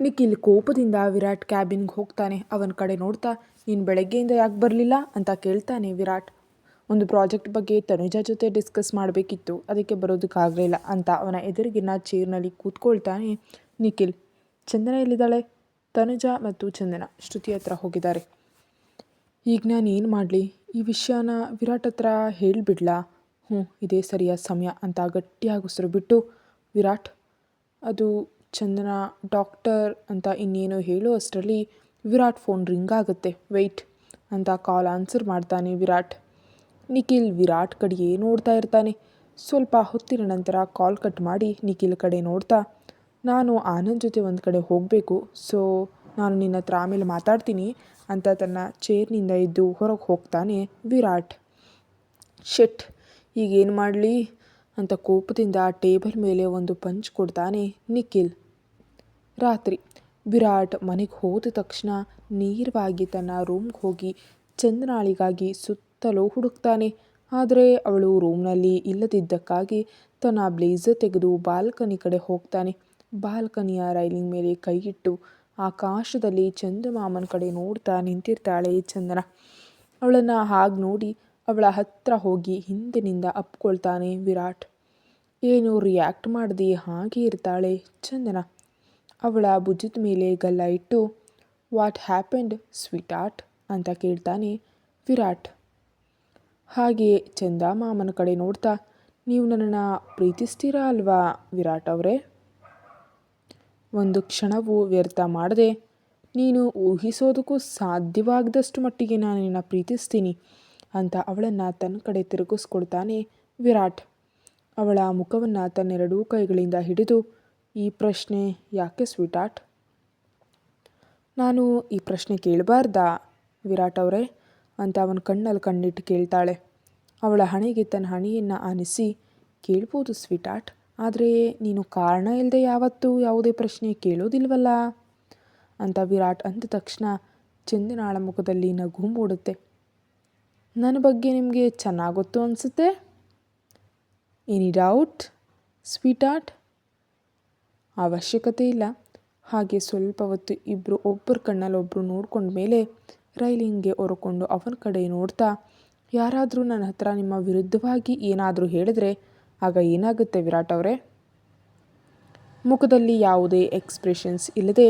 ನಿಖಿಲ್ ಕೋಪದಿಂದ ವಿರಾಟ್ ಕ್ಯಾಬಿನ್ಗೆ ಹೋಗ್ತಾನೆ. ಅವನ ಕಡೆ ನೋಡ್ತಾ, ನೀನು ಬೆಳಗ್ಗೆಯಿಂದ ಯಾಕೆ ಬರಲಿಲ್ಲ? ಅಂತ ಕೇಳ್ತಾನೆ ವಿರಾಟ್. ಒಂದು ಪ್ರಾಜೆಕ್ಟ್ ಬಗ್ಗೆ ತನುಜಾ ಜೊತೆ ಡಿಸ್ಕಸ್ ಮಾಡಬೇಕಿತ್ತು. ಅದಕ್ಕೆ ಬರೋದಕ್ಕಾಗಲಿಲ್ಲ ಅಂತ ಅವನ ಎದುರಿಗಿನ ಚೇರ್ನಲ್ಲಿ ಕೂತ್ಕೊಳ್ತಾನೆ ನಿಖಿಲ್. ಚಂದನ ಎಲ್ಲಿದ್ದಾಳೆ? ತನುಜಾ ಮತ್ತು ಚಂದನ ಶ್ರುತಿ ಹತ್ರ ಹೋಗಿದ್ದಾರೆ. ಈಗ ನಾನು ಏನು ಮಾಡಲಿ? ಈ ವಿಷಯನ ವಿರಾಟ್ ಹತ್ರ ಹೇಳಿಬಿಡ್ಲಾ? ಹ್ಞೂ ಇದೇ ಸರಿಯಾದ ಸಮಯ, ಅಂತ ಗಟ್ಟಿಯಾಗಿ ಉಸಿರು ಬಿಟ್ಟು ವಿರಾಟ್. ಅದು ಚಂದನ ಡಾಕ್ಟರ್ ಅಂತ ಇನ್ನೇನೋ ಹೇಳೋ ಅಷ್ಟರಲ್ಲಿ ವಿರಾಟ್ ಫೋನ್ ರಿಂಗ್ ಆಗುತ್ತೆ. ವೆಯ್ಟ್, ಅಂತ ಕಾಲ್ ಆನ್ಸರ್ ಮಾಡ್ತಾನೆ ವಿರಾಟ್. ನಿಖಿಲ್ ವಿರಾಟ್ ಕಡೆಯೇ ನೋಡ್ತಾ ಇರ್ತಾನೆ. ಸ್ವಲ್ಪ ಹೊತ್ತಿನ ನಂತರ ಕಾಲ್ ಕಟ್ ಮಾಡಿ ನಿಖಿಲ್ ಕಡೆ ನೋಡ್ತಾ, ನಾನು ಆನಂದ್ ಜೊತೆ ಒಂದು ಕಡೆ ಹೋಗಬೇಕು, ಸೊ ನಾನು ನಿನ್ನ ಹತ್ರ ಆಮೇಲೆ ಮಾತಾಡ್ತೀನಿ, ಅಂತ ತನ್ನ ಚೇರ್ನಿಂದ ಎದ್ದು ಹೊರಗೆ ಹೋಗ್ತಾನೆ ವಿರಾಟ್. ಶೆಟ್, ಈಗೇನು ಮಾಡಲಿ? ಅಂತ ಕೋಪದಿಂದ ಟೇಬಲ್ ಮೇಲೆ ಒಂದು ಪಂಚ್ ಕೊಡ್ತಾನೆ ನಿಖಿಲ್. ರಾತ್ರಿ ವಿರಾಟ್ ಮನೆಗೆ ಹೋದ ತಕ್ಷಣ ನೇರವಾಗಿ ತನ್ನ ರೂಮ್ಗೆ ಹೋಗಿ ಚಂದನಾಳಿಗಾಗಿ ಸುತ್ತಲೂ ಹುಡುಕ್ತಾನೆ. ಆದರೆ ಅವಳು ರೂಮ್ನಲ್ಲಿ ಇಲ್ಲದಿದ್ದಕ್ಕಾಗಿ ತನ್ನ ಬ್ಲೇಸರ್ ತೆಗೆದು ಬಾಲ್ಕನಿ ಕಡೆ ಹೋಗ್ತಾನೆ. ಬಾಲ್ಕನಿಯ ರೈಲಿಂಗ್ ಮೇಲೆ ಕೈಯಿಟ್ಟು ಆಕಾಶದಲ್ಲಿ ಚಂದಮಾಮನ ಕಡೆ ನೋಡ್ತಾ ನಿಂತಿರ್ತಾಳೆ ಚಂದನ. ಅವಳನ್ನು ಹಾಗೆ ನೋಡಿ ಅವಳ ಹತ್ತಿರ ಹೋಗಿ ಹಿಂದಿನಿಂದ ಅಪ್ಕೊಳ್ತಾನೆ ವಿರಾಟ್. ಏನು ರಿಯಾಕ್ಟ್ ಮಾಡದೆ? ಹಾಗೆ ಇರ್ತಾಳೆ ಚಂದನ. ಅವಳ ಭುಜದ ಮೇಲೆ ಗಲ್ಲ ಇಟ್ಟು ವಾಟ್ ಹ್ಯಾಪೆಂಡ್ ಸ್ವೀಟ್ ಆರ್ಟ್ ಅಂತ ಕೇಳ್ತಾನೆ ವಿರಾಟ್. ಹಾಗೆ ಚಂದ ಮಾಮನ ಕಡೆ ನೋಡ್ತಾ, ನೀವು ನನ್ನನ್ನು ಪ್ರೀತಿಸ್ತೀರಾ ಅಲ್ವಾ ವಿರಾಟ್ ಅವರೇ? ಒಂದು ಕ್ಷಣವೂ ವ್ಯರ್ಥ ಮಾಡದೆ, ನೀನು ಊಹಿಸೋದಕ್ಕೂ ಸಾಧ್ಯವಾಗದಷ್ಟು ಮಟ್ಟಿಗೆ ನಾನು ನಿನ್ನ ಪ್ರೀತಿಸ್ತೀನಿ ಅಂತ ಅವಳನ್ನು ತನ್ನ ಕಡೆ ತಿರುಗಿಸ್ಕೊಳ್ತಾನೆ ವಿರಾಟ್. ಅವಳ ಮುಖವನ್ನು ತನ್ನೆರಡೂ ಕೈಗಳಿಂದ ಹಿಡಿದು ಈ ಪ್ರಶ್ನೆ ಯಾಕೆ ಸ್ವೀಟಾಟ್? ನಾನು ಈ ಪ್ರಶ್ನೆ ಕೇಳಬಾರ್ದಾ ವಿರಾಟ್ ಅವರೇ ಅಂತ ಅವನ ಕಣ್ಣಲ್ಲಿ ಕಣ್ಣಿಟ್ಟು ಕೇಳ್ತಾಳೆ. ಅವಳ ಹಣೆಗೆ ತನ್ನ ಹಣೆಯನ್ನು ಆನಿಸಿ, ಕೇಳ್ಬೋದು ಸ್ವೀಟಾಟ್, ಆದರೆ ನೀನು ಕಾರಣ ಇಲ್ಲದೆ ಯಾವತ್ತೂ ಯಾವುದೇ ಪ್ರಶ್ನೆ ಕೇಳೋದಿಲ್ವಲ್ಲ? ಅಂತ ವಿರಾಟ್ ಅಂದ ತಕ್ಷಣ ಚಂದನಾಳ ಮುಖದಲ್ಲಿ ನಗು ಮೂಡುತ್ತೆ. ನನ್ನ ಬಗ್ಗೆ ನಿಮಗೆ ಚೆನ್ನಾಗೊತ್ತು ಅನಿಸುತ್ತೆ? Any doubt sweetheart? ಅವಶ್ಯಕತೆ ಇಲ್ಲ. ಹಾಗೆ ಸ್ವಲ್ಪ ಹೊತ್ತು ಇಬ್ಬರು ಒಬ್ಬರ ಕಣ್ಣಲ್ಲಿ ಒಬ್ಬರು ನೋಡ್ಕೊಂಡ ಮೇಲೆ ರೈಲಿಂಗ್ಗೆ ಹೊರಕೊಂಡು ಅವನ ಕಡೆ ನೋಡ್ತಾ, ಯಾರಾದರೂ ನನ್ನ ಹತ್ರ ನಿಮ್ಮ ವಿರುದ್ಧವಾಗಿ ಏನಾದರೂ ಹೇಳಿದ್ರೆ ಆಗ ಏನಾಗುತ್ತೆ ವಿರಾಟ್ ಅವರೇ? ಮುಖದಲ್ಲಿ ಯಾವುದೇ ಎಕ್ಸ್ಪ್ರೆಷನ್ಸ್ ಇಲ್ಲದೆ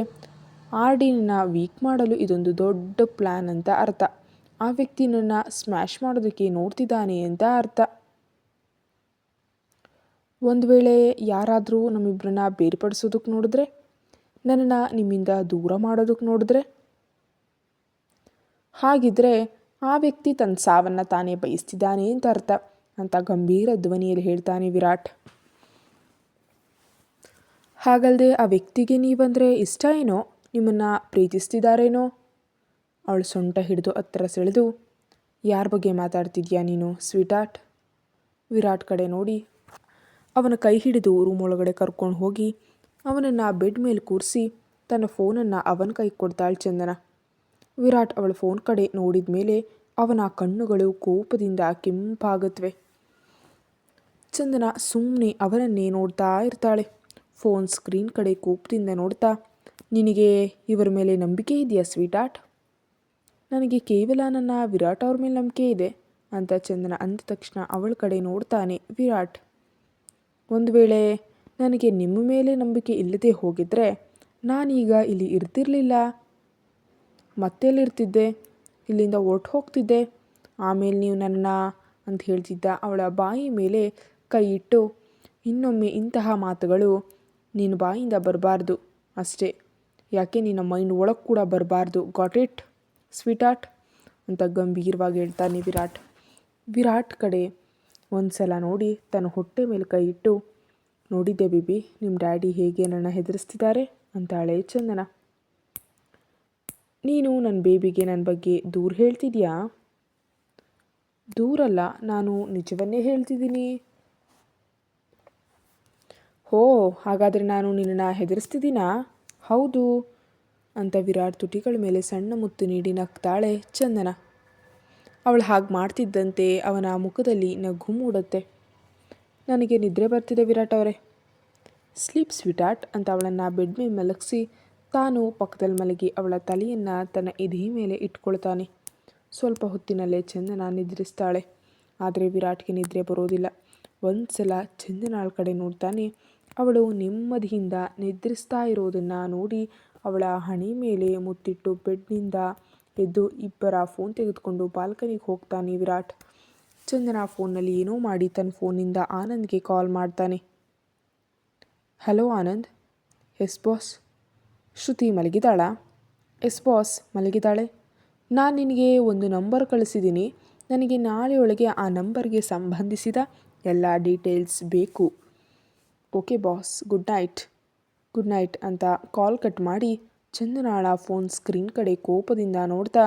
ಆರ್ ಡಿನ ವೀಕ್ ಮಾಡಲು ಇದೊಂದು ದೊಡ್ಡ ಪ್ಲ್ಯಾನ್ ಅಂತ ಅರ್ಥ. ಆ ವ್ಯಕ್ತಿ ನನ್ನ ಸ್ಮ್ಯಾಶ್ ಮಾಡೋದಕ್ಕೆ ನೋಡ್ತಿದ್ದಾನೆ ಅಂತ ಅರ್ಥ. ಒಂದು ವೇಳೆ ಯಾರಾದರೂ ನಮ್ಮಿಬ್ಬರನ್ನ ಬೇರ್ಪಡಿಸೋದಕ್ಕೆ ನೋಡಿದ್ರೆ, ನನ್ನನ್ನು ನಿಮ್ಮಿಂದ ದೂರ ಮಾಡೋದಕ್ಕೆ ನೋಡಿದ್ರೆ? ಹಾಗಿದ್ರೆ ಆ ವ್ಯಕ್ತಿ ತನ್ನ ಸಾವನ್ನು ತಾನೇ ಬಯಸ್ತಿದ್ದಾನೆ ಅಂತ ಅರ್ಥ. ಅಂತ ಗಂಭೀರ ಧ್ವನಿಯಲ್ಲಿ ಹೇಳ್ತಾನೆ ವಿರಾಟ್. ಹಾಗಲ್ಲದೆ ಆ ವ್ಯಕ್ತಿಗೆ ನೀವಂದರೆ ಇಷ್ಟ ಏನೋ? ನಿಮ್ಮನ್ನು ಪ್ರೀತಿಸ್ತಿದ್ದಾರೇನೋ ಅವಳು ಸೊಂಟ ಹಿಡಿದು ಹತ್ತಿರ ಸೆಳೆದು, ಯಾರ ಬಗ್ಗೆ ಮಾತಾಡ್ತಿದ್ಯಾ ನೀನು, ಸ್ವೀಟಾಟ್? ವಿರಾಟ್ ಕಡೆ ನೋಡಿ ಅವನ ಕೈ ಹಿಡಿದು ರೂಮ್ ಒಳಗಡೆ ಕರ್ಕೊಂಡು ಹೋಗಿ ಅವನನ್ನು ಬೆಡ್ ಮೇಲೆ ಕೂರಿಸಿ ತನ್ನ ಫೋನನ್ನು ಅವನ ಕೈ ಕೊಡ್ತಾಳೆ ಚಂದನ. ವಿರಾಟ್ ಅವಳ ಫೋನ್ ಕಡೆ ನೋಡಿದ ಮೇಲೆ ಅವನ ಕಣ್ಣುಗಳು ಕೋಪದಿಂದ ಕೆಂಪಾಗತ್ವೆ. ಚಂದನ ಸುಮ್ಮನೆ ಅವನನ್ನೇ ನೋಡ್ತಾ ಇರ್ತಾಳೆ. ಫೋನ್ ಸ್ಕ್ರೀನ್ ಕಡೆ ಕೋಪದಿಂದ ನೋಡ್ತಾ, ನಿನಗೆ ಇವರ ಮೇಲೆ ನಂಬಿಕೆ ಇದೆಯಾ ಸ್ವೀಟಾಟ್? ನನಗೆ ಕೇವಲ ನನ್ನ ವಿರಾಟ್ ಅವ್ರ ಮೇಲೆ ನಂಬಿಕೆ ಇದೆ ಅಂತ ಚಂದನ ಅಂದ ತಕ್ಷಣ ಅವಳ ಕಡೆ ನೋಡ್ತಾನೆ ವಿರಾಟ್. ಒಂದು ವೇಳೆ ನನಗೆ ನಿಮ್ಮ ಮೇಲೆ ನಂಬಿಕೆ ಇಲ್ಲದೆ ಹೋಗಿದ್ರೆ ನಾನೀಗ ಇಲ್ಲಿ ಇರ್ತಿರಲಿಲ್ಲ. ಮತ್ತೆಲ್ಲಿರ್ತಿದ್ದೆ ಇಲ್ಲಿಂದ ಒಟ್ಟು ಹೋಗ್ತಿದ್ದೆ. ಆಮೇಲೆ ನೀವು ನನ್ನ ಅಂತ ಹೇಳ್ತಿದ್ದ ಅವಳ ಬಾಯಿ ಮೇಲೆ ಕೈ ಇಟ್ಟು, ಇನ್ನೊಮ್ಮೆ ಇಂತಹ ಮಾತುಗಳು ನಿನ್ನ ಬಾಯಿಂದ ಬರಬಾರ್ದು ಅಷ್ಟೇ. ಯಾಕೆ ನಿನ್ನ ಮೈಂಡ್ ಒಳಗೆ ಕೂಡ ಬರಬಾರ್ದು. ಗಾಟ್ ಇಟ್ ಸ್ವೀಟಾಟ್ ಅಂತ ಗಂಭೀರವಾಗಿ ಹೇಳ್ತಾನೆ ವಿರಾಟ್. ವಿರಾಟ್ ಕಡೆ ಒಂದು ಸಲ ನೋಡಿ ತನ್ನ ಹೊಟ್ಟೆ ಮೇಲೆ ಕೈ ಇಟ್ಟು ನೋಡಿದ್ದೆ ಬಿಬಿ ನಿಮ್ಮ ಡ್ಯಾಡಿ ಹೇಗೆ ನನ್ನ ಹೆದರಿಸ್ತಿದ್ದಾರೆ? ಅಂತಾಳೆ ಚಂದನ. ನೀನು ನನ್ನ ಬೇಬಿಗೆ ನನ್ನ ಬಗ್ಗೆ ದೂರ ಹೇಳ್ತಿದ್ಯಾ? ದೂರಲ್ಲ, ನಾನು ನಿಜವನ್ನೇ ಹೇಳ್ತಿದ್ದೀನಿ. ಹೋ, ಹಾಗಾದರೆ ನಾನು ನಿನ್ನನ್ನು ಹೆದರಿಸ್ತಿದ್ದೀನಾ? ಹೌದು, ಅಂತ ವಿರಾಟ್ ತುಟಿಗಳ ಮೇಲೆ ಸಣ್ಣ ಮುತ್ತು ನೀಡಿ ನಗ್ತಾಳೆ ಚಂದನ. ಅವಳು ಹಾಗೆ ಮಾಡ್ತಿದ್ದಂತೆ ಅವನ ಮುಖದಲ್ಲಿ ನಗು ಮೂಡುತ್ತೆ. ನನಗೆ ನಿದ್ರೆ ಬರ್ತಿದೆ ವಿರಾಟ್ ಅವರೇ. ಸ್ಲೀಪ್ ಸ್ವೀಟಾಟ್ ಅಂತ ಅವಳನ್ನು ಬೆಡ್ ಮೇಲೆ ಮಲಗಿಸಿ ತಾನು ಪಕ್ಕದಲ್ಲಿ ಮಲಗಿ ಅವಳ ತಲೆಯನ್ನು ತನ್ನ ಎದೆ ಮೇಲೆ ಇಟ್ಕೊಳ್ತಾನೆ. ಸ್ವಲ್ಪ ಹೊತ್ತಿನಲ್ಲೇ ಚಂದನ ನಿದ್ರಿಸ್ತಾಳೆ. ಆದರೆ ವಿರಾಟ್ಗೆ ನಿದ್ರೆ ಬರೋದಿಲ್ಲ. ಒಂದು ಸಲ ಚಂದನಾಳ ಕಡೆ ನೋಡ್ತಾನೆ. ಅವಳು ನೆಮ್ಮದಿಯಿಂದ ನಿದ್ರಿಸ್ತಾ ಇರೋದನ್ನು ನೋಡಿ ಅವಳ ಹಣೆ ಮೇಲೆ ಮುತ್ತಿಟ್ಟು ಬೆಡ್ನಿಂದ ಎದ್ದು ಇಬ್ಬರ ಫೋನ್ ತೆಗೆದುಕೊಂಡು ಬಾಲ್ಕನಿಗೆ ಹೋಗ್ತಾನೆ ವಿರಾಟ್ ಚಂದನ ಫೋನ್ನಲ್ಲಿ ಏನೋ ಮಾಡಿ ತನ್ನ ಫೋನಿಂದ ಆನಂದ್ಗೆ ಕಾಲ್ ಮಾಡ್ತಾನೆ. Hello Anand. Yes boss. Shruti ಮಲಗಿದಾಳಾ? Yes boss, ಮಲಗಿದಾಳೆ. ನಾನು ನಿನಗೆ ಒಂದು ನಂಬರ್ ಕಳಿಸಿದ್ದೀನಿ ನನಗೆ ನಾಳೆ ಒಳಗೆ ಆ ನಂಬರ್ಗೆ ಸಂಬಂಧಿಸಿದ ಎಲ್ಲ ಡೀಟೇಲ್ಸ್ ಬೇಕು. Okay boss, good night. Good night ಅಂತ ಕಾಲ್ ಕಟ್ ಮಾಡಿ ಚಂದನಾಳ ಫೋನ್ ಸ್ಕ್ರೀನ್ ಕಡೆ ಕೋಪದಿಂದ ನೋಡ್ತಾ,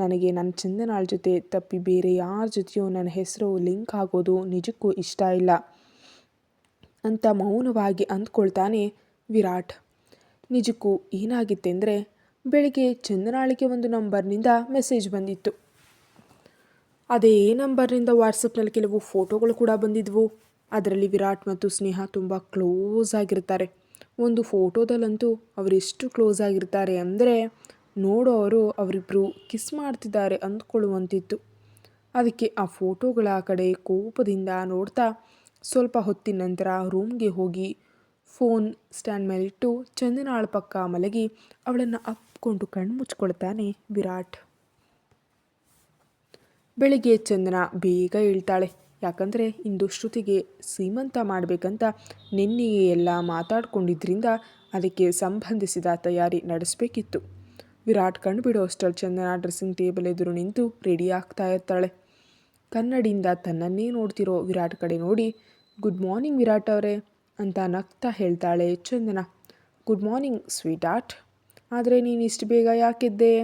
ನನಗೆ ನನ್ನ ಚಂದನಾಳ ಜೊತೆ ತಪ್ಪಿ ಬೇರೆ ಯಾರ ಜೊತೆಯೂ ನನ್ನ ಹೆಸರು ಲಿಂಕ್ ಆಗೋದು ನಿಜಕ್ಕೂ ಇಷ್ಟ ಇಲ್ಲ ಅಂತ ಮೌನವಾಗಿ ಅಂದ್ಕೊಳ್ತಾನೆ ವಿರಾಟ್. ನಿಜಕ್ಕೂ ಏನಾಗಿತ್ತೆಂದರೆ ಬೆಳಿಗ್ಗೆ ಚಂದನಾಳಿಗೆ ಒಂದು ನಂಬರ್ನಿಂದ ಮೆಸೇಜ್ ಬಂದಿತ್ತು. ಅದೇ ನಂಬರ್ನಿಂದ ವಾಟ್ಸಪ್ನಲ್ಲಿ ಕೆಲವು ಫೋಟೋಗಳು ಕೂಡ ಬಂದಿದ್ವು. ಅದರಲ್ಲಿ ವಿರಾಟ್ ಮತ್ತು ಸ್ನೇಹ ತುಂಬ ಕ್ಲೋಸ್ ಆಗಿರ್ತಾರೆ. ಒಂದು ಫೋಟೋದಲ್ಲಂತೂ ಅವರೆಷ್ಟು ಕ್ಲೋಸ್ ಆಗಿರ್ತಾರೆ ಅಂದರೆ ನೋಡೋರು ಅವರಿಬ್ಬರು ಕಿಸ್ ಮಾಡ್ತಿದ್ದಾರೆ ಅಂದ್ಕೊಳ್ಳುವಂತಿತ್ತು. ಅದಕ್ಕೆ ಆ ಫೋಟೋಗಳ ಕಡೆ ಕೋಪದಿಂದ ನೋಡ್ತಾ ಸ್ವಲ್ಪ ಹೊತ್ತಿನ ನಂತರ ರೂಮ್ಗೆ ಹೋಗಿ ಫೋನ್ ಸ್ಟ್ಯಾಂಡ್ ಮೇಲಿಟ್ಟು ಚಂದನಾಳ ಪಕ್ಕ ಮಲಗಿ ಅವಳನ್ನು ಅಪ್ಕೊಂಡು ಕಣ್ಣು ಮುಚ್ಕೊಳ್ತಾನೆ ವಿರಾಟ್. ಬೆಳಿಗ್ಗೆ ಚಂದನ ಬೇಗ ಹೇಳ್ತಾಳೆ ಯಾಕಂದರೆ ಇಂದು ಶ್ರುತಿಗೆ ಸೀಮಂತ ಮಾಡಬೇಕಂತ ನಿನ್ನೆಯೇ ಎಲ್ಲ ಮಾತಾಡ್ಕೊಂಡಿದ್ರಿಂದ ಅದಕ್ಕೆ ಸಂಬಂಧಿಸಿದ ತಯಾರಿ ನಡೆಸಬೇಕಿತ್ತು. ವಿರಾಟ್ ಕಣ್ಣು ಬಿಡೋ ಅಷ್ಟರಲ್ಲಿ ಚಂದನ ಡ್ರೆಸ್ಸಿಂಗ್ ಟೇಬಲ್ ಎದುರು ನಿಂತು ರೆಡಿ ಆಗ್ತಾ ಇರ್ತಾಳೆ. ಕನ್ನಡಿಯಿಂದ ತನ್ನನ್ನೇ ನೋಡ್ತಿರೋ ವಿರಾಟ್ ಕಡೆ ನೋಡಿ, ಗುಡ್ ಮಾರ್ನಿಂಗ್ ವಿರಾಟ್ ಅವರೇ ಅಂತ ನಗ್ತಾ ಹೇಳ್ತಾಳೆ Chandana. Good morning sweetheart ಆದರೆ ನೀನು ಇಷ್ಟು ಬೇಗ ಯಾಕಿದ್ದೆ?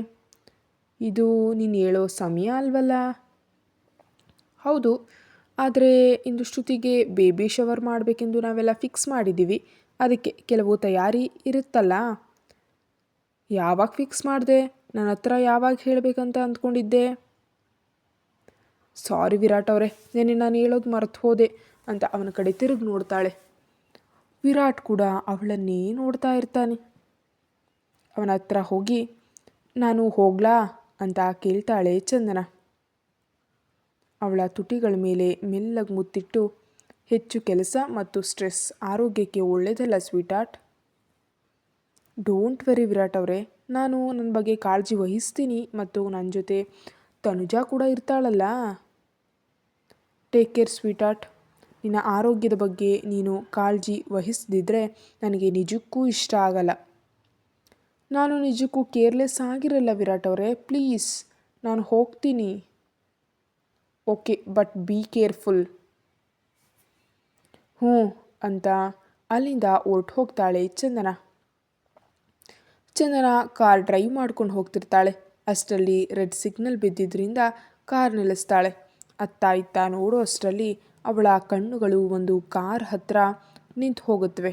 ಇದು ನೀನು ಹೇಳೋ ಸಮಯ ಅಲ್ವಲ್ಲ? ಹೌದು. ಆದರೆ ಇಂದು ಶ್ರುತಿಗೆ ಬೇಬಿ ಶವರ್ ಮಾಡಬೇಕೆಂದು ನಾವೆಲ್ಲ ಫಿಕ್ಸ್ ಮಾಡಿದ್ದೀವಿ. ಅದಕ್ಕೆ ಕೆಲವು ತಯಾರಿ ಇರುತ್ತಲ್ಲ. ಯಾವಾಗ ಫಿಕ್ಸ್ ಮಾಡಿದೆ? ನನ್ನ ಹತ್ರ ಯಾವಾಗ ಹೇಳಬೇಕಂತ ಅಂದ್ಕೊಂಡಿದ್ದೆ. ಸಾರಿ ವಿರಾಟ್ ಅವರೇ, ನೆನ್ನೆ ನಾನು ಹೇಳೋದು ಮರೆತು ಹೋದೆ ಅಂತ ಅವನ ಕಡೆ ತಿರುಗಿ ನೋಡ್ತಾಳೆ. ವಿರಾಟ್ ಕೂಡ ಅವಳನ್ನೇ ನೋಡ್ತಾ ಇರ್ತಾನೆ. ಅವನ ಹತ್ರ ಹೋಗಿ, ನಾನು ಹೋಗ್ಲಾ? ಅಂತ ಕೇಳ್ತಾಳೆ ಚಂದನ. ಅವಳ ತುಟಿಗಳ ಮೇಲೆ ಮೆಲ್ಲಗೆ ಮುತ್ತಿಟ್ಟು, ಹೆಚ್ಚು ಕೆಲಸ ಮತ್ತು ಸ್ಟ್ರೆಸ್, ಆರೋಗ್ಯಕ್ಕೆ ಒಳ್ಳೆಯದಲ್ಲ ಸ್ವೀಟಾರ್ಟ್ ಡೋಂಟ್ ವೆರಿ ವಿರಾಟ್ ಅವರೇ. ನಾನು ನನ್ನ ಬಗ್ಗೆ ಕಾಳಜಿ ವಹಿಸ್ತೀನಿ ಮತ್ತು ನನ್ನ ಜೊತೆ ತನುಜಾ ಕೂಡ ಇರ್ತಾಳಲ್ಲ. ಟೇಕ್ ಕೇರ್ ಸ್ವೀಟಾರ್ಟ್ ನಿನ್ನ ಆರೋಗ್ಯದ ಬಗ್ಗೆ ನೀನು ಕಾಳಜಿ ವಹಿಸದಿದ್ದರೆ ನನಗೆ ನಿಜಕ್ಕೂ ಇಷ್ಟ ಆಗಲ್ಲ. ನಾನು ನಿಜಕ್ಕೂ ಕೇರ್ಲೆಸ್ ಆಗಿರಲ್ಲ ವಿರಾಟ್ ಅವರೇ. ಪ್ಲೀಸ್, ನಾನು ಹೋಗ್ತೀನಿ. Okay, but be careful. ಹ್ಞೂ ಅಂತ ಅಲ್ಲಿಂದ ಹೊರ್ಟು ಹೋಗ್ತಾಳೆ ಚಂದನ. ಚಂದನ ಕಾರ್ ಡ್ರೈವ್ ಮಾಡ್ಕೊಂಡು ಹೋಗ್ತಿರ್ತಾಳೆ. ಅಷ್ಟರಲ್ಲಿ ರೆಡ್ ಸಿಗ್ನಲ್ ಬಿದ್ದಿದ್ದರಿಂದ ಕಾರ್ ನಿಲ್ಲಿಸ್ತಾಳೆ. ಅತ್ತ ಇತ್ತ ನೋಡೋ ಅಷ್ಟರಲ್ಲಿ ಅವಳ ಕಣ್ಣುಗಳು ಒಂದು ಕಾರ್ ಹತ್ರ ನಿಂತು ಹೋಗುತ್ತವೆ.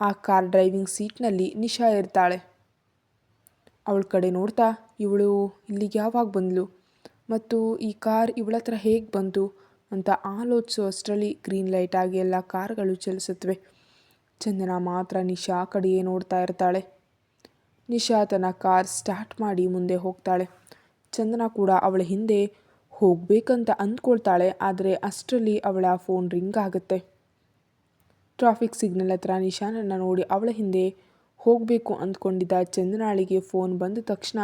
ಆ ಕಾರ್ ಡ್ರೈವಿಂಗ್ ಸೀಟ್ನಲ್ಲಿ ನಿಶಾ ಇರ್ತಾಳೆ. ಅವಳ ಕಡೆ ನೋಡ್ತಾ, ಇವಳು ಇಲ್ಲಿಗೆ ಯಾವಾಗ ಬಂದಳು ಮತ್ತು ಈ ಕಾರ್ ಇವಳ ಹತ್ರ ಹೇಗೆ ಬಂತು ಅಂತ ಆಲೋಚಿಸೋ ಅಷ್ಟರಲ್ಲಿ ಗ್ರೀನ್ ಲೈಟ್ ಆಗಿ ಎಲ್ಲ ಕಾರ್ಗಳು ಚಲಿಸುತ್ತವೆ ಚಂದನ ಮಾತ್ರ ನಿಶಾ ಕಡೆಯೇ ನೋಡ್ತಾ ಇರ್ತಾಳೆ. ನಿಶಾ ತನ್ನ ಕಾರ್ ಸ್ಟಾರ್ಟ್ ಮಾಡಿ ಮುಂದೆ ಹೋಗ್ತಾಳೆ. ಚಂದನ ಕೂಡ ಅವಳ ಹಿಂದೆ ಹೋಗಬೇಕಂತ ಅಂದ್ಕೊಳ್ತಾಳೆ, ಆದರೆ ಅಷ್ಟರಲ್ಲಿ ಅವಳ ಫೋನ್ ರಿಂಗ್ ಆಗುತ್ತೆ. ಟ್ರಾಫಿಕ್ ಸಿಗ್ನಲ್ ಹತ್ರ ನಿಶಾನನ್ನು ನೋಡಿ ಅವಳ ಹಿಂದೆ ಹೋಗಬೇಕು ಅಂದ್ಕೊಂಡಿದ್ದ ಚಂದನಾಳಿಗೆ ಫೋನ್ ಬಂದ ತಕ್ಷಣ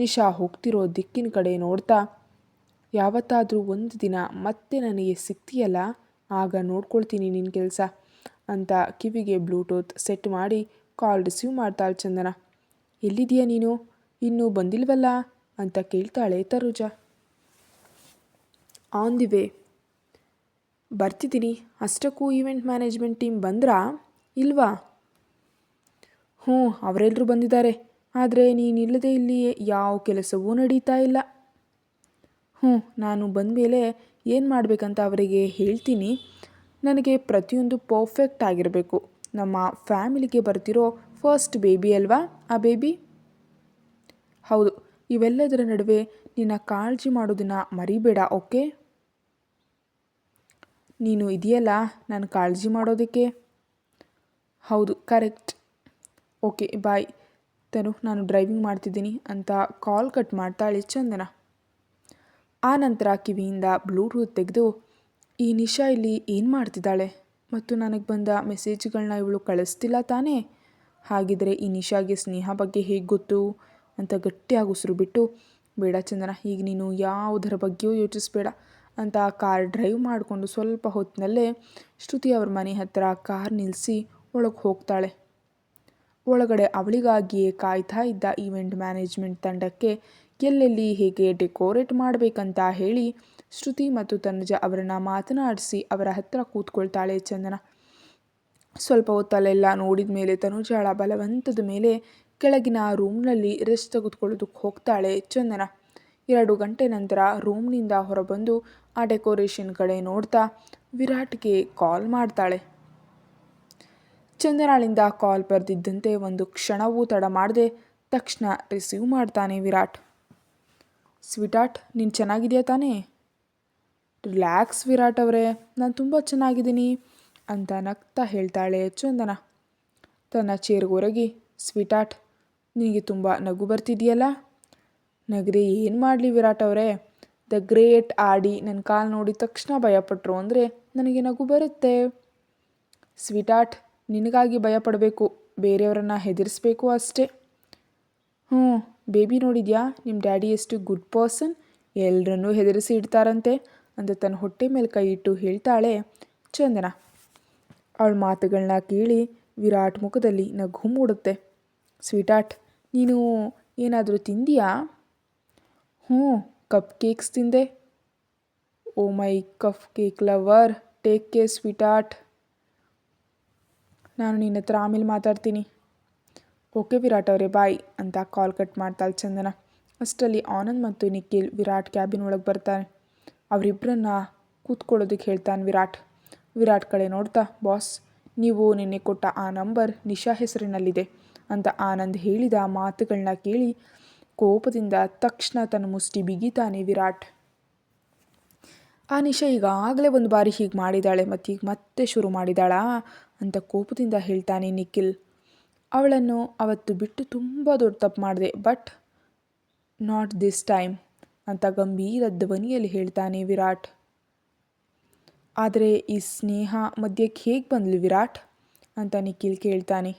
ನಿಶಾ ಹೋಗ್ತಿರೋ ದಿಕ್ಕಿನ ಕಡೆ ನೋಡ್ತಾ, ಯಾವತ್ತಾದರೂ ಒಂದು ದಿನ ಮತ್ತೆ ನನಗೆ ಸಿಗ್ತೀಯಲ್ಲ ಆಗ ನೋಡ್ಕೊಳ್ತೀನಿ ನಿನ್ನ ಕೆಲಸ ಅಂತ ಕಿವಿಗೆ ಬ್ಲೂಟೂತ್ ಸೆಟ್ ಮಾಡಿ ಕಾಲ್ ರಿಸೀವ್ ಮಾಡ್ತಾಳೆ ಚಂದನ. ಎಲ್ಲಿದೆಯಾ ನೀನು? ಇನ್ನೂ ಬಂದಿಲ್ವಲ್ಲ? ಅಂತ ಕೇಳ್ತಾಳೆ ತರುಜ. On the way. ಬರ್ತಿದ್ದೀನಿ. ಅಷ್ಟಕ್ಕೂ ಈವೆಂಟ್ ಮ್ಯಾನೇಜ್ಮೆಂಟ್ ಟೀಮ್ ಬಂದ್ರಾ? ಇಲ್ವಾ? ಹ್ಞೂ ಅವರೆಲ್ಲರೂ ಬಂದಿದ್ದಾರೆ. ಆದರೆ ನೀನಿಲ್ಲದೆ ಇಲ್ಲಿ ಯಾವ ಕೆಲಸವೂ ನಡೀತಾ ಇಲ್ಲ. ಹ್ಞೂ, ನಾನು ಬಂದ ಮೇಲೆ ಏನು ಮಾಡಬೇಕಂತ ಅವರಿಗೆ ಹೇಳ್ತೀನಿ. ನನಗೆ ಪ್ರತಿಯೊಂದು ಪರ್ಫೆಕ್ಟ್ ಆಗಿರಬೇಕು. ನಮ್ಮ ಫ್ಯಾಮಿಲಿಗೆ ಬರ್ತಿರೋ ಫಸ್ಟ್ ಬೇಬಿ ಅಲ್ವಾ ಆ ಬೇಬಿ ಹೌದು, ಇವೆಲ್ಲದರ ನಡುವೆ ನಿನ್ನ ಕಾಳಜಿ ಮಾಡೋದನ್ನು ಮರಿಬೇಡ ಓಕೆ ನೀನು ಇದೆಯಲ್ಲ ನಾನು ಕಾಳಜಿ ಮಾಡೋದಕ್ಕೆ? ಹೌದು ಕರೆಕ್ಟ್ ಓಕೆ ಬಾಯ್ ತನು, ನಾನು ಡ್ರೈವಿಂಗ್ ಮಾಡ್ತಿದ್ದೀನಿ ಅಂತ ಕಾಲ್ ಕಟ್ ಮಾಡ್ತಾಳೆ ಚಂದನ. ಆ ನಂತರ ಕಿವಿಯಿಂದ ಬ್ಲೂಟೂತ್ ತೆಗೆದು, ಈ ನಿಶಾ ಇಲ್ಲಿ ಏನು ಮಾಡ್ತಿದ್ದಾಳೆ? ಮತ್ತು ನನಗೆ ಬಂದ ಮೆಸೇಜ್ಗಳನ್ನ ಇವಳು ಕಳಿಸ್ತಿಲ್ಲ ತಾನೇ? ಹಾಗಿದ್ರೆ ಈ ನಿಶಾಗೆ ಸ್ನೇಹ ಬಗ್ಗೆ ಹೇಗೆ ಗೊತ್ತು? ಅಂತ ಗಟ್ಟಿಯಾಗಿ ಉಸಿರು ಬಿಟ್ಟು, ಬೇಡ ಚಂದನ, ಈಗ ನೀನು ಯಾವುದರ ಬಗ್ಗೆಯೂ ಯೋಚಿಸ್ಬೇಡ ಅಂತ ಕಾರ್ ಡ್ರೈವ್ ಮಾಡಿಕೊಂಡು ಸ್ವಲ್ಪ ಹೊತ್ತಿನಲ್ಲೇ ಶ್ರುತಿ ಅವ್ರ ಮನೆ ಹತ್ತಿರ ಕಾರ್ ನಿಲ್ಲಿಸಿ ಒಳಗೆ ಹೋಗ್ತಾಳೆ. ಒಳಗಡೆ ಅವಳಿಗಾಗಿಯೇ ಕಾಯ್ತಾ ಇದ್ದ ಈವೆಂಟ್ ಮ್ಯಾನೇಜ್ಮೆಂಟ್ ತಂಡಕ್ಕೆ ಎಲ್ಲೆಲ್ಲಿ ಹೇಗೆ ಡೆಕೋರೇಟ್ ಮಾಡಬೇಕಂತ ಹೇಳಿ ಶ್ರುತಿ ಮತ್ತು ತನುಜ ಅವರನ್ನು ಮಾತನಾಡಿಸಿ ಅವರ ಹತ್ತಿರ ಕೂತ್ಕೊಳ್ತಾಳೆ ಚಂದನ. ಸ್ವಲ್ಪ ಹೊತ್ತಲ್ಲೆಲ್ಲ ನೋಡಿದ ಮೇಲೆ ತನುಜಾಳ ಬಲವಂತದ ಮೇಲೆ ಕೆಳಗಿನ ರೂಮ್ನಲ್ಲಿ ರೆಸ್ಟ್ ತೆಗೆದುಕೊಳ್ಳೋದಕ್ಕೆ ಹೋಗ್ತಾಳೆ ಚಂದನ. ಎರಡು ಗಂಟೆ ನಂತರ ರೂಮ್ನಿಂದ ಹೊರಬಂದು ಆ ಡೆಕೋರೇಷನ್ ಕಡೆ ನೋಡ್ತಾ ವಿರಾಟ್ಗೆ ಕಾಲ್ ಮಾಡ್ತಾಳೆ. ಚಂದನಾಳಿಂದ ಕಾಲ್ ಬರೆದಿದ್ದಂತೆ ಒಂದು ಕ್ಷಣವೂ ತಡ ಮಾಡದೆ ತಕ್ಷಣ ರಿಸೀವ್ ಮಾಡ್ತಾನೆ ವಿರಾಟ್. ಸ್ವೀಟಾಟ್, ನೀನು ಚೆನ್ನಾಗಿದೆಯಾ ತಾನೇ? ರಿಲ್ಯಾಕ್ಸ್ ವಿರಾಟ್ ಅವರೇ, ನಾನು ತುಂಬ ಚೆನ್ನಾಗಿದ್ದೀನಿ ಅಂತ ನಗ್ತಾ ಹೇಳ್ತಾಳೆ ಚಂದನ. ತನ್ನ ಚೇರ್ಗೊರಗಿ, ಸ್ವೀಟಾಟ್, ನಿನಗೆ ತುಂಬ ನಗು ಬರ್ತಿದೆಯಲ್ಲ? ನಗರಿ, ಏನು ಮಾಡಲಿ ವಿರಾಟ್ ಅವರೇ? ದ ಗ್ರೇಟ್ ಆಡಿ ನನ್ನ ಕಾಲು ನೋಡಿದ ತಕ್ಷಣ ಭಯಪಟ್ಟರು ಅಂದರೆ ನನಗೆ ನಗು ಬರುತ್ತೆ. ಸ್ವೀಟಾಟ್ ನಿನಗಾಗಿ ಭಯಪಡಬೇಕು, ಬೇರೆಯವರನ್ನು ಹೆದರಿಸ್ಬೇಕು ಅಷ್ಟೇ. ಹ್ಞೂ, ಬೇಬಿ ನೋಡಿದ್ಯಾ? ನಿಮ್ಮ ಡ್ಯಾಡಿ ಎಷ್ಟು ಗುಡ್ ಪರ್ಸನ್ ಎಲ್ಲರನ್ನೂ ಹೆದರಿಸಿ ಇಡ್ತಾರಂತೆ ಅಂತ ತನ್ನ ಹೊಟ್ಟೆ ಮೇಲೆ ಕೈ ಇಟ್ಟು ಹೇಳ್ತಾಳೆ ಚಂದನ. ಅವಳ ಮಾತುಗಳನ್ನ ಕೇಳಿ ವಿರಾಟ್ ಮುಖದಲ್ಲಿ ನಗು ಮೂಡುತ್ತೆ. ಸ್ವೀಟಾಟ್, ನೀನು ಏನಾದರೂ ತಿಂದಿಯಾ? ಹ್ಞೂ, ಕಪ್ ಕೇಕ್ಸ್ ತಿಂದೆ. ಓ my cupcake lover, take care sweetheart. ನಾನು ನಿನ್ನ ಹತ್ರ ಆಮೇಲೆ ಮಾತಾಡ್ತೀನಿ. ಓಕೆ ವಿರಾಟ್ ಅವರೇ, ಬಾಯ್ ಅಂತ ಕಾಲ್ ಕಟ್ ಮಾಡ್ತಾಳೆ ಚಂದನ. ಅಷ್ಟರಲ್ಲಿ ಆನಂದ್ ಮತ್ತು ನಿಖಿಲ್ ವಿರಾಟ್ ಕ್ಯಾಬಿನ್ ಒಳಗೆ ಬರ್ತಾನೆ ಅವರಿಬ್ಬರನ್ನ ಕೂತ್ಕೊಳ್ಳೋದಕ್ಕೆ ಹೇಳ್ತಾನೆ ವಿರಾಟ್. ವಿರಾಟ್ ಕಡೆ ನೋಡ್ತಾ, ಬಾಸ್, ನೀವು ನಿನ್ನೆ ಕೊಟ್ಟ ಆ ನಂಬರ್ ನಿಶಾ ಹೆಸರಿನಲ್ಲಿದೆ ಅಂತ ಆನಂದ್ ಹೇಳಿದ ಮಾತುಗಳನ್ನ ಕೇಳಿ ಕೋಪದಿಂದ ತಕ್ಷಣ ತನ್ನ ಮುಷ್ಟಿ ಬಿಗಿತಾನೆ ವಿರಾಟ್. ಆ ನಿಶಾ ಈಗಾಗಲೇ ಒಂದು ಬಾರಿ ಹೀಗೆ ಮಾಡಿದ್ದಾಳೆ ಈಗ ಮತ್ತೆ ಶುರು ಮಾಡಿದಾಳಾ ಅಂತ ಕೋಪದಿಂದ ಹೇಳ್ತಾನೆ ನಿಖಿಲ್. ಅವಳನ್ನು ಅವತ್ತು ಬಿಟ್ಟು ತುಂಬ ದೊಡ್ಡ ತಪ್ಪು ಮಾಡಿದೆ, ಬಟ್ ನಾಟ್ ದಿಸ್ ಟೈಮ್ ಅಂತ ಗಂಭೀರ ಧ್ವನಿಯಲ್ಲಿ ಹೇಳ್ತಾನೆ ವಿರಾಟ್. ಆದರೆ ಈ ಸ್ನೇಹ ಮಧ್ಯಕ್ಕೆ ಹೇಗೆ ಬಂದ್ಲು ವಿರಾಟ್ ಅಂತ ನಿಖಿಲ್ ಕೇಳ್ತಾನೆ.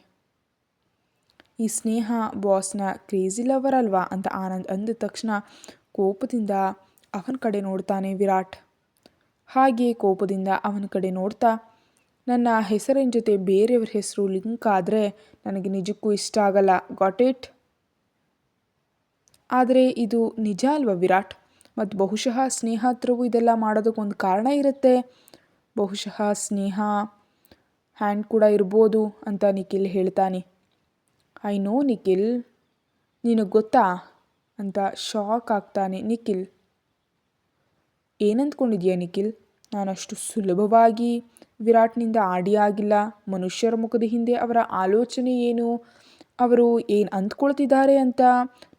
ಈ ಸ್ನೇಹ ಬಾಸ್ನ ಕ್ರೇಜಿ ಲವರ್ ಅಲ್ವಾ ಅಂತ ಆನಂದ್ ಅಂದ ತಕ್ಷಣ ಕೋಪದಿಂದ ಅವನ ಕಡೆ ನೋಡ್ತಾನೆ ವಿರಾಟ್. ಹಾಗೆ ಕೋಪದಿಂದ ಅವನ ಕಡೆ ನೋಡ್ತಾ, ನನ್ನ ಹೆಸರಿನ ಜೊತೆ ಬೇರೆಯವ್ರ ಹೆಸರು ಲಿಂಕ್ ಆದರೆ ನನಗೆ ನಿಜಕ್ಕೂ ಇಷ್ಟ ಆಗಲ್ಲ ಗಾಟ್ ಇಟ್ ಆದರೆ ಇದು ನಿಜ ಅಲ್ವಾ ವಿರಾಟ್? ಮತ್ತು ಬಹುಶಃ ಸ್ನೇಹ ಹತ್ರವೂ ಇದೆಲ್ಲ ಮಾಡೋದಕ್ಕೊಂದು ಕಾರಣ ಇರುತ್ತೆ. ಬಹುಶಃ ಸ್ನೇಹ ಹ್ಯಾಂಡ್ ಕೂಡ ಇರ್ಬೋದು ಅಂತ ನಿಖಿಲ್ ಹೇಳ್ತಾನೆ. I know Nikhil. ನಿನಗೆ ಗೊತ್ತಾ? ಅಂತ ಶಾಕ್ ಆಗ್ತಾನೆ ನಿಖಿಲ್. ಏನಂದ್ಕೊಂಡಿದ್ಯಾ ನಿಖಿಲ್? ನಾನಷ್ಟು ಸುಲಭವಾಗಿ ವಿರಾಟ್ನಿಂದ ಆಡಿ ಆಗಿಲ್ಲ ಮನುಷ್ಯರ ಮುಖದ ಹಿಂದೆ ಅವರ ಆಲೋಚನೆ ಏನು? ಅವರು ಏನು ಅಂದ್ಕೊಳ್ತಿದ್ದಾರೆ ಅಂತ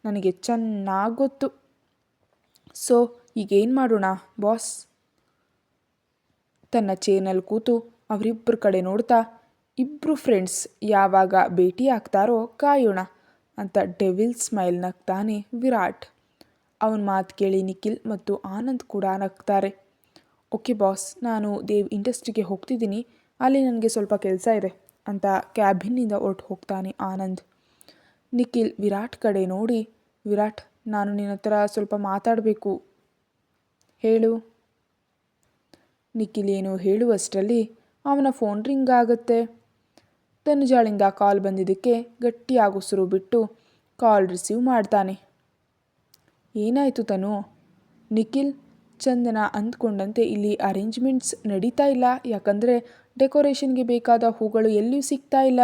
ನನಗೆ ಚೆನ್ನಾಗಿ ಗೊತ್ತು ಸೊ, ಈಗೇನು ಮಾಡೋಣ, ಬಾಸ್? ತನ್ನ ಚೇರ್ನಲ್ಲಿ ಕೂತು ಅವರಿಬ್ಬರ ಕಡೆ ನೋಡ್ತಾ ಇಬ್ಬರು ಫ್ರೆಂಡ್ಸ್ ಯಾವಾಗ ಭೇಟಿ ಆಗ್ತಾರೋ ಕಾಯೋಣ ಅಂತ ಡೆವಿಲ್ ಸ್ಮೈಲ್ ನಗ್ತಾನೆ ವಿರಾಟ್. ಅವನ ಮಾತು ಕೇಳಿ ನಿಖಿಲ್ ಮತ್ತು ಆನಂದ್ ಕೂಡ ನಗ್ತಾರೆ. ಓಕೆ ಬಾಸ್, ನಾನು ದೇವ್ ಇಂಡಸ್ಟ್ರಿಗೆ ಹೋಗ್ತಿದ್ದೀನಿ. ಅಲ್ಲಿ ನನಗೆ ಸ್ವಲ್ಪ ಕೆಲಸ ಇದೆ ಅಂತ ಕ್ಯಾಬಿನ್ನಿಂದ ಹೊರಟು ಹೋಗ್ತಾನೆ ಆನಂದ್. ನಿಖಿಲ್, ವಿರಾಟ್ ಕಡೆ ನೋಡಿ. ವಿರಾಟ್, ನಾನು ನಿನ್ನ ಹತ್ರ ಸ್ವಲ್ಪ ಮಾತಾಡಬೇಕು. ಹೇಳು. ನಿಖಿಲ್ ಏನು ಹೇಳುವಷ್ಟರಲ್ಲಿ ಅವನ ಫೋನ್ ರಿಂಗ್ ಆಗುತ್ತೆ. ತನುಜಾಳಿಂದ ಕಾಲ್ ಬಂದಿದ್ದಕ್ಕೆ ಗಟ್ಟಿಯಾಗಿ ಉಸಿರು ಬಿಟ್ಟು ಕಾಲ್ ರಿಸೀವ್ ಮಾಡ್ತಾನೆ. ಏನಾಯಿತು ತನು? ನಿಖಿಲ್ ಚಂದನ ಅಂದ್ಕೊಂಡಂತೆ ಇಲ್ಲಿ ಅರೇಂಜ್ಮೆಂಟ್ಸ್ ನಡೀತಾ ಇಲ್ಲ. ಯಾಕಂದರೆ ಡೆಕೋರೇಷನ್ಗೆ ಬೇಕಾದ ಹೂಗಳು ಎಲ್ಲಿಯೂ ಸಿಗ್ತಾ ಇಲ್ಲ.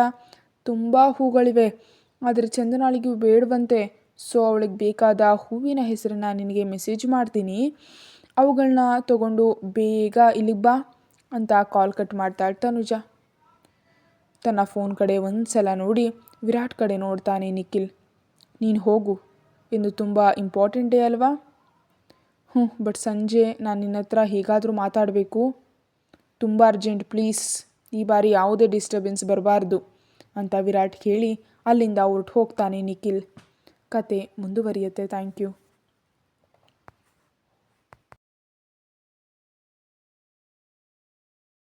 ತುಂಬ ಹೂಗಳಿವೆ. ಆದರೆ ಚಂದನಾಳಿಗೂ ಬೇಡವಂತೆ. ಸೊ ಅವಳಿಗೆ ಬೇಕಾದ ಹೂವಿನ ಹೆಸರನ್ನು ನಿನಗೆ ಮೆಸೇಜ್ ಮಾಡ್ತೀನಿ. ಅವುಗಳನ್ನ ತಗೊಂಡು ಬೇಗ ಇಲ್ಲಿಗೆ ಬಾ ಅಂತ ಕಾಲ್ ಕಟ್ ಮಾಡ್ತಾಳೆ ತನುಜ. ತನ್ನ ಫೋನ್ ಕಡೆ ಒಂದು ಸಲ ನೋಡಿ ವಿರಾಟ್ ಕಡೆ ನೋಡ್ತಾನೆ ನಿಖಿಲ್. ನೀನು ಹೋಗು. ಇಂದು ತುಂಬ ಇಂಪಾರ್ಟೆಂಟ್ ಡೇ ಅಲ್ವಾ? ಹ್ಞೂ ಬಟ್ ಸಂಜೆ ನಾನು ನಿನ್ನ ಹತ್ರ ಹೇಗಾದರೂ ಮಾತಾಡಬೇಕು. ತುಂಬ ಅರ್ಜೆಂಟ್ ಪ್ಲೀಸ್ ಈ ಬಾರಿ ಯಾವುದೇ ಡಿಸ್ಟರ್ಬೆನ್ಸ್ ಬರಬಾರ್ದು ಅಂತ ವಿರಾಟ್ ಕೇಳಿ ಅಲ್ಲಿಂದ ಹೊರ್ಟು ಹೋಗ್ತಾನೆ ನಿಖಿಲ್. ಕತೆ ಮುಂದುವರಿಯುತ್ತೆ ಥ್ಯಾಂಕ್ ಯು